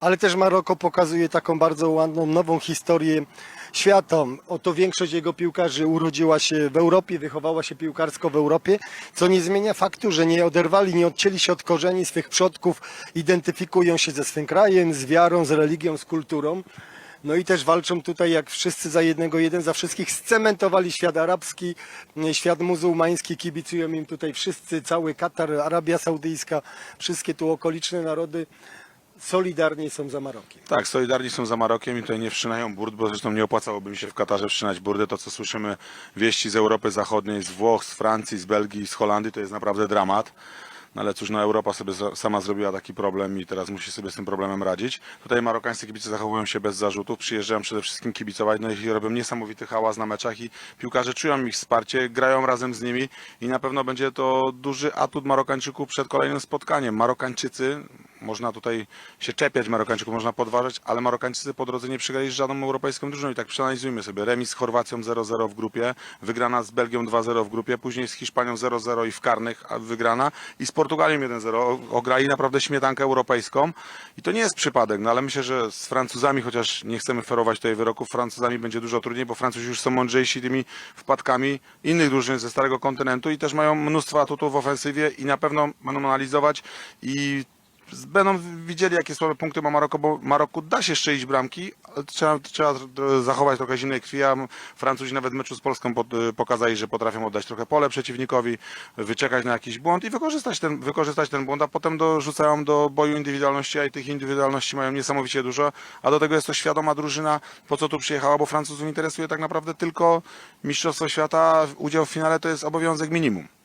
Ale też Maroko pokazuje taką bardzo ładną, nową historię świata. Oto większość jego piłkarzy urodziła się w Europie, wychowała się piłkarsko w Europie, co nie zmienia faktu, że nie oderwali, nie odcięli się od korzeni swych przodków, identyfikują się ze swym krajem, z wiarą, z religią, z kulturą. No i też walczą tutaj jak wszyscy za jednego, jeden za wszystkich. Scementowali świat arabski, nie, świat muzułmański, kibicują im tutaj wszyscy, cały Katar, Arabia Saudyjska, wszystkie tu okoliczne narody solidarnie są za Marokiem. Tak, solidarni są za Marokiem i tutaj nie wszczynają burd, bo zresztą nie opłacałoby mi się w Katarze wszczynać burdy. To, co słyszymy, wieści z Europy Zachodniej, z Włoch, z Francji, z Belgii, z Holandii, to jest naprawdę dramat. No ale cóż, no Europa sobie sama zrobiła taki problem i teraz musi sobie z tym problemem radzić. Tutaj marokańscy kibice zachowują się bez zarzutów, przyjeżdżają przede wszystkim kibicować, no i robią niesamowity hałas na meczach i piłkarze czują ich wsparcie, grają razem z nimi i na pewno będzie to duży atut Marokańczyków przed kolejnym spotkaniem. Marokańczycy, można tutaj się czepiać Marokańczyków, można podważać, ale Marokańczycy po drodze nie przegrali z żadną europejską drużyną i tak przeanalizujmy sobie. Remis z Chorwacją 0-0 w grupie, wygrana z Belgią 2-0 w grupie, później z Hiszpanią 0-0 i w karnych wygrana i z Portugalią 1-0. O- Ograli naprawdę śmietankę europejską i to nie jest przypadek, no ale myślę, że z Francuzami, chociaż nie chcemy ferować tutaj wyroków, Francuzami będzie dużo trudniej, bo Francuzi już są mądrzejsi tymi wpadkami innych drużyn ze Starego Kontynentu i też mają mnóstwo atutów w ofensywie i na pewno będą analizować i będą widzieli, jakie słabe punkty ma Maroko, bo Maroku da się strzelić bramki, ale trzeba, trzeba zachować trochę zimnej krwi, a Francuzi nawet w meczu z Polską pod- pokazali, że potrafią oddać trochę pole przeciwnikowi, wyczekać na jakiś błąd i wykorzystać ten, wykorzystać ten błąd, a potem dorzucają do boju indywidualności, a i tych indywidualności mają niesamowicie dużo, a do tego jest to świadoma drużyna, po co tu przyjechała, bo Francuzów interesuje tak naprawdę tylko Mistrzostwo Świata, udział w finale to jest obowiązek minimum.